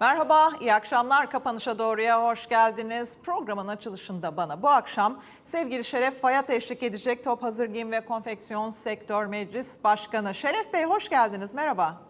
Merhaba, iyi akşamlar. Kapanışa doğruya hoş geldiniz. Programın açılışında bana bu akşam sevgili Şeref Fayat eşlik edecek Top Hazır Giyim ve Konfeksiyon Sektör Meclis Başkanı. Şeref Bey hoş geldiniz, merhaba.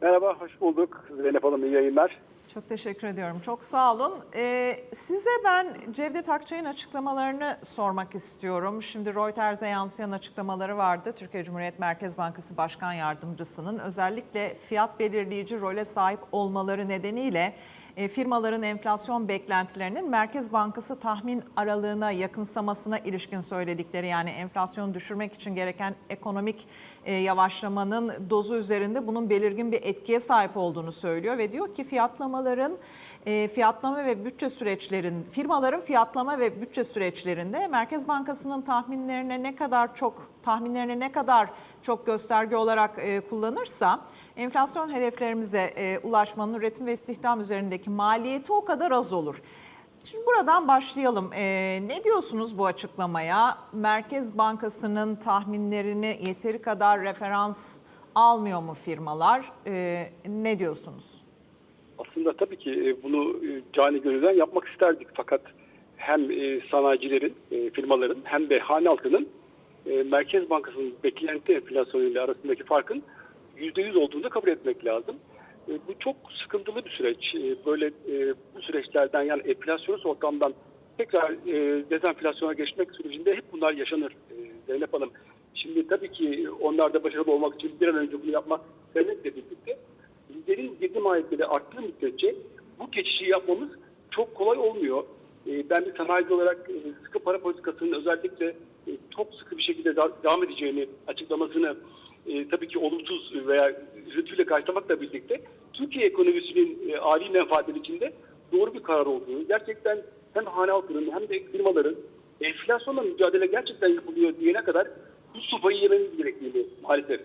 Merhaba, hoş bulduk. Zeynep Hanım, iyi yayınlar. Çok teşekkür ediyorum. Çok sağ olun. Ee, size ben Cevdet Akçay'ın açıklamalarını sormak istiyorum. Şimdi Reuters'e yansıyan açıklamaları vardı. Türkiye Cumhuriyet Merkez Bankası Başkan Yardımcısının özellikle fiyat belirleyici role sahip olmaları nedeniyle firmaların enflasyon beklentilerinin Merkez Bankası tahmin aralığına yakınsamasına ilişkin söyledikleri yani enflasyonu düşürmek için gereken ekonomik e, yavaşlamanın dozu üzerinde bunun belirgin bir etkiye sahip olduğunu söylüyor ve diyor ki fiyatlamaların e, fiyatlama ve bütçe süreçlerin firmaların fiyatlama ve bütçe süreçlerinde Merkez Bankası'nın tahminlerine ne kadar çok tahminlerine ne kadar çok gösterge olarak e, kullanırsa enflasyon hedeflerimize e, ulaşmanın üretim ve istihdam üzerindeki maliyeti o kadar az olur. Şimdi buradan başlayalım. E, ne diyorsunuz bu açıklamaya? Merkez Bankası'nın tahminlerini yeteri kadar referans almıyor mu firmalar? E, ne diyorsunuz? Aslında tabii ki e, bunu e, cani gönülden yapmak isterdik. Fakat hem e, sanayicilerin, firmaların hem de hane halkının Merkez Bankası'nın beklenti enflasyonu ile arasındaki farkın %100 olduğunu kabul etmek lazım. Bu çok sıkıntılı bir süreç. Böyle bu süreçlerden yani enflasyonist ortamdan tekrar dezenflasyona geçmek sürecinde hep bunlar yaşanır Zeynep Hanım. Şimdi tabii ki onlar da başarılı olmak için bir an önce bunu yapmak istemekle birlikte liderin girdi maliyetleri arttığı müddetçe bu geçişi yapmamız çok kolay olmuyor. E, Ben bir sanayici olarak e, sıkı para politikasının özellikle e, çok sıkı bir şekilde devam edeceğini açıklamasını e, tabii ki olumsuz veya üzüntüyle karşılamakla birlikte Türkiye ekonomisinin e, âli menfaatleri içinde doğru bir karar olduğunu, gerçekten hem hane halkının hem de firmaların enflasyonla mücadele gerçekten yapılıyor diyene kadar bu sopayı yememiz gerektiğini maalesef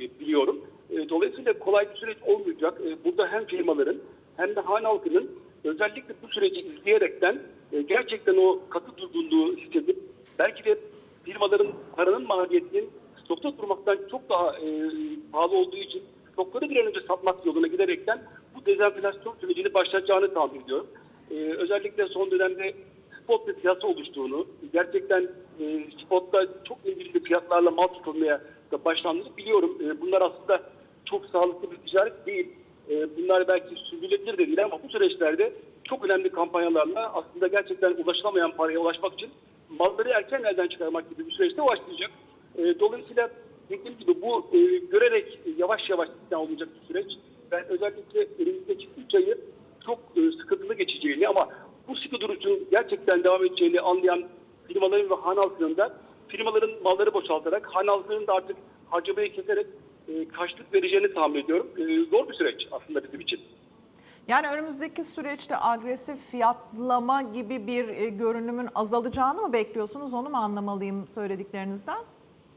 e, biliyorum. E, Dolayısıyla kolay bir süreç olmayacak. E, Burada hem firmaların hem de hane halkının özellikle bu süreci izleyerekten e, gerçekten o katı durgunluğu hissedip belki de firmaların paranın maliyetinin stokta durmaktan çok daha pahalı olduğu için stokları bir an önce satmak yoluna giderekten bu dezenflasyon sürecini başlatacağını tahmin ediyorum. Özellikle son dönemde spot bir piyasa oluştuğunu, gerçekten e, spotta çok ilgili fiyatlarla mal tutulmaya da başlandığını biliyorum. E, bunlar aslında çok sağlıklı bir ticaret değil. E, bunlar belki sürdürülebilir de değil ama bu süreçlerde çok önemli kampanyalarla aslında gerçekten ulaşılamayan paraya ulaşmak için malları erken elden çıkarmak gibi bir süreçte başlayacak. E, dolayısıyla dediğim gibi bu e, görerek yavaş yavaş ikna olacak bir süreç. Ben özellikle önümüzdeki 3 ayı çok e, sıkıntılı geçeceğini ama bu sıkı duruşun gerçekten devam edeceğini anlayan firmaların ve han halkının da firmaların malları boşaltarak han halkının da artık harcamayı keserek e, karşılık vereceğini tahmin ediyorum. E, zor bir süreç aslında bizim için. Yani önümüzdeki süreçte agresif fiyatlama gibi bir e, görünümün azalacağını mı bekliyorsunuz? Onu mu anlamalıyım söylediklerinizden?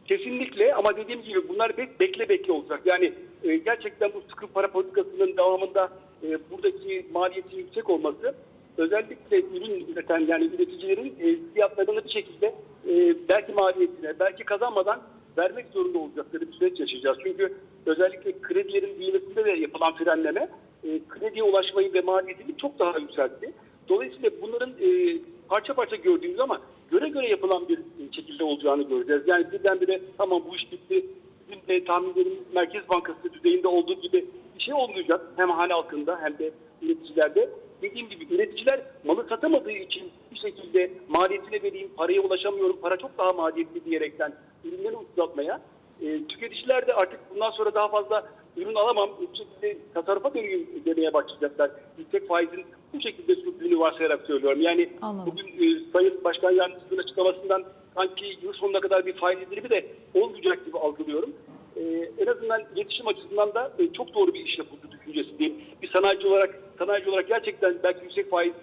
Kesinlikle ama dediğim gibi bunlar bek, bekle bekle olacak. Yani e, gerçekten bu sıkı para politikasının devamında e, buradaki maliyetin yüksek olması özellikle ürün üreten yani üreticilerin e, fiyatlarını bir şekilde e, belki maliyetine belki kazanmadan vermek zorunda olacakları bir süreç yaşayacağız. Çünkü özellikle kredilerin büyümesinde de yapılan frenleme e, krediye ulaşmayı ve maliyetini çok daha yükseltti. Dolayısıyla bunların e, parça parça gördüğümüz ama göre göre yapılan bir e, şekilde olacağını göreceğiz. Yani birdenbire tamam bu iş bitti. Bizim de tahminlerimiz Merkez Bankası düzeyinde olduğu gibi bir şey olmayacak. Hem hane halkında hem de üreticilerde. Dediğim gibi üreticiler malı satamadığı için bir şekilde maliyetine vereyim, paraya ulaşamıyorum, para çok daha maliyetli diyerekten ürünleri ucuzlatmaya. E, tüketiciler de artık bundan sonra daha fazla ürün alamam, bir şekilde tasarrufa döneyim demeye başlayacaklar. Yüksek faizin bu şekilde sürdüğünü varsayarak söylüyorum. Yani Anladım. bugün e, Sayın Başkan Yardımcısının açıklamasından sanki yıl sonuna kadar bir faiz indirimi de olmayacak gibi algılıyorum. E, en azından iletişim açısından da e, çok doğru bir iş yapıldı düşüncesi diyeyim. Bir sanayici olarak sanayici olarak gerçekten belki yüksek faiz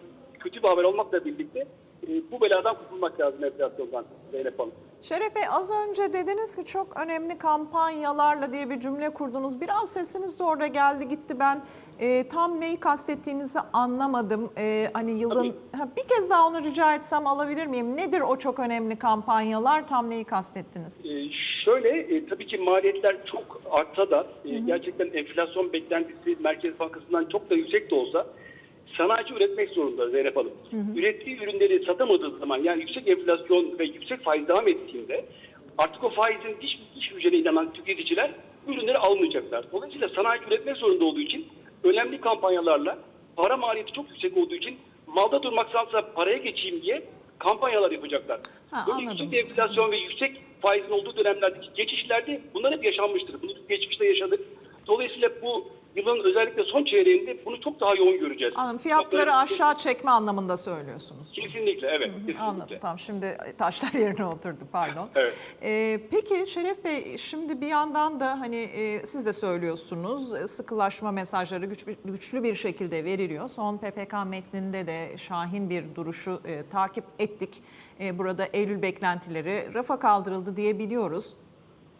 kötü bir haber olmakla birlikte bu beladan kurtulmak lazım enflasyondan Zeynep Hanım. Şeref Bey az önce dediniz ki çok önemli kampanyalarla diye bir cümle kurdunuz. Biraz sesiniz de orada geldi gitti ben e, tam neyi kastettiğinizi anlamadım. E, hani yılın ha, bir kez daha onu rica etsem alabilir miyim? Nedir o çok önemli kampanyalar? Tam neyi kastettiniz? Ee, şöyle e, tabii ki maliyetler çok artsa da e, gerçekten enflasyon beklentisi Merkez Bankası'ndan çok da yüksek de olsa sanayici üretmek zorunda Zeynep Hanım. Ürettiği ürünleri satamadığı zaman yani yüksek enflasyon ve yüksek faiz devam ettiğinde artık o faizin diş, diş gücüne inanan tüketiciler ürünleri almayacaklar. Dolayısıyla sanayici üretmek zorunda olduğu için önemli kampanyalarla para maliyeti çok yüksek olduğu için malda durmaktansa paraya geçeyim diye kampanyalar yapacaklar. Ha, Böyle anladım. yüksek enflasyon ve yüksek faizin olduğu dönemlerdeki geçişlerde bunlar hep yaşanmıştır. Bunu geçmişte yaşadık. Dolayısıyla bu yılın özellikle son çeyreğinde bunu çok daha yoğun göreceğiz. Anladım. Fiyatları Çok- aşağı çekme anlamında söylüyorsunuz. Kesinlikle evet. Kesinlikle. Anladım tamam şimdi taşlar yerine oturdu pardon. Evet. Ee, peki Şeref Bey şimdi bir yandan da hani e, siz de söylüyorsunuz e, sıkılaşma mesajları güç, güçlü bir şekilde veriliyor. Son PPK metninde de şahin bir duruşu e, takip ettik. E, burada Eylül beklentileri rafa kaldırıldı diye biliyoruz.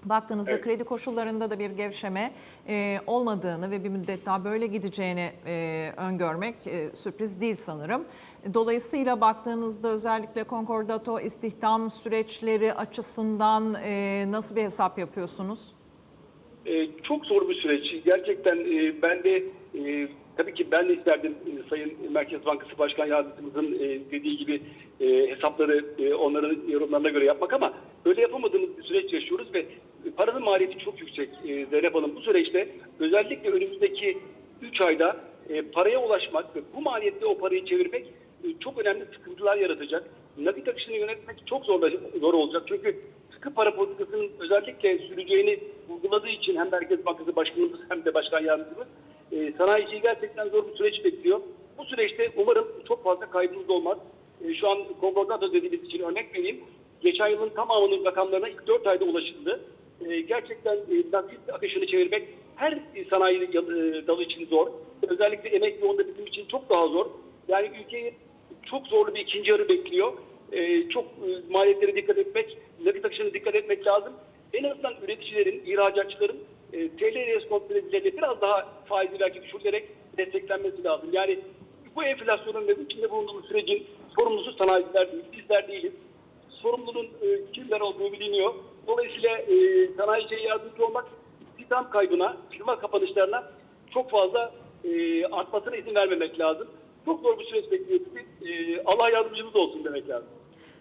Baktığınızda Evet. kredi koşullarında da bir gevşeme e, olmadığını ve bir müddet daha böyle gideceğini e, öngörmek e, sürpriz değil sanırım. Dolayısıyla baktığınızda özellikle konkordato istihdam süreçleri açısından e, nasıl bir hesap yapıyorsunuz? Ee, çok zor bir süreç. Gerçekten e, ben de e, tabii ki ben de isterdim e, Sayın Merkez Bankası Başkan Yardımcımızın e, dediği gibi e, hesapları e, onların yorumlarına göre yapmak ama öyle yapamadığımız bir süreç yaşıyoruz ve paranın maliyeti çok yüksek e, Zeynep Hanım. Bu süreçte özellikle önümüzdeki 3 ayda e, paraya ulaşmak ve bu maliyette o parayı çevirmek e, çok önemli sıkıntılar yaratacak. Nakit akışını yönetmek çok zor, zor olacak. Çünkü sıkı para politikasının özellikle süreceğini vurguladığı için hem Merkez Bankası Başkanımız hem de Başkan Yardımcımız e, sanayiciyi gerçekten zor bir süreç bekliyor. Bu süreçte umarım çok fazla kaybımız olmaz. E, şu an konkordato dediğimiz için örnek vereyim. Geçen yılın tamamının rakamlarına ilk 4 ayda ulaşıldı. E, gerçekten e, nakit akışını çevirmek her sanayi e, dalı için zor. Özellikle emek yoğunda bizim için çok daha zor. Yani ülkeyi çok zorlu bir ikinci yarı bekliyor. Ee, çok e, maliyetlere dikkat etmek, nakit akışına dikkat etmek lazım. En azından üreticilerin, ihracatçıların e, TL kontrolüyle biraz daha faizi belki düşürülerek desteklenmesi lazım. Yani bu enflasyonun ve içinde bulunduğumuz sürecin sorumlusu sanayiciler değil, bizler değiliz. Sorumlunun e, kimler olduğu biliniyor. Dolayısıyla e, sanayiciye yardımcı olmak istihdam kaybına, firma kapanışlarına çok fazla e, artmasına izin vermemek lazım. Çok zor bir süreç bekliyor. E, Allah yardımcımız olsun demek lazım.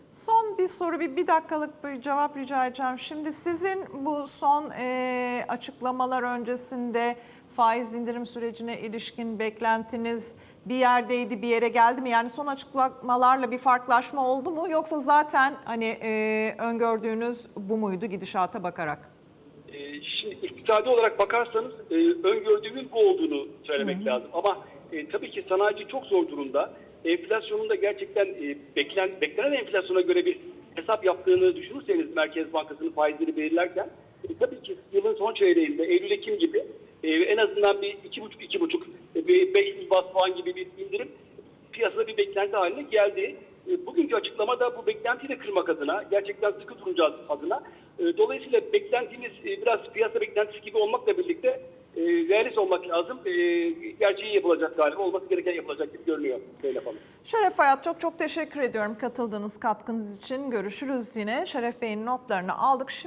Son bir soru, bir, bir dakikalık bir cevap rica edeceğim. Şimdi sizin bu son e, açıklamalar öncesinde faiz indirim sürecine ilişkin beklentiniz bir yerdeydi, bir yere geldi mi? Yani son açıklamalarla bir farklılaşma oldu mu? Yoksa zaten hani e, öngördüğünüz bu muydu gidişata bakarak? E, şimdi iktisadi olarak bakarsanız e, öngördüğümün bu olduğunu söylemek lazım. Ama e, tabii ki sanayici çok zor durumda. Enflasyonun da gerçekten e, beklen, beklenen enflasyona göre bir hesap yaptığını düşünürseniz Merkez Bankası'nın faizleri belirlerken e, tabii ki yılın son çeyreğinde Eylül-Ekim gibi e, en azından bir iki buçuk iki buçuk bir 500 bas puan gibi bir indirim piyasada bir beklenti haline geldi. E, Bugünkü açıklama da bu beklentiyi de kırmak adına, gerçekten sıkı duracağız adına. E, Dolayısıyla beklentimiz e, biraz piyasa beklentisi gibi olmakla birlikte e, realist olmak lazım. E, Gerçeği yapılacak galiba, olması gereken yapılacak gibi görünüyor. Şeref Hayat çok çok teşekkür ediyorum katıldığınız katkınız için. Görüşürüz yine. Şeref Bey'in notlarını aldık. Şimdi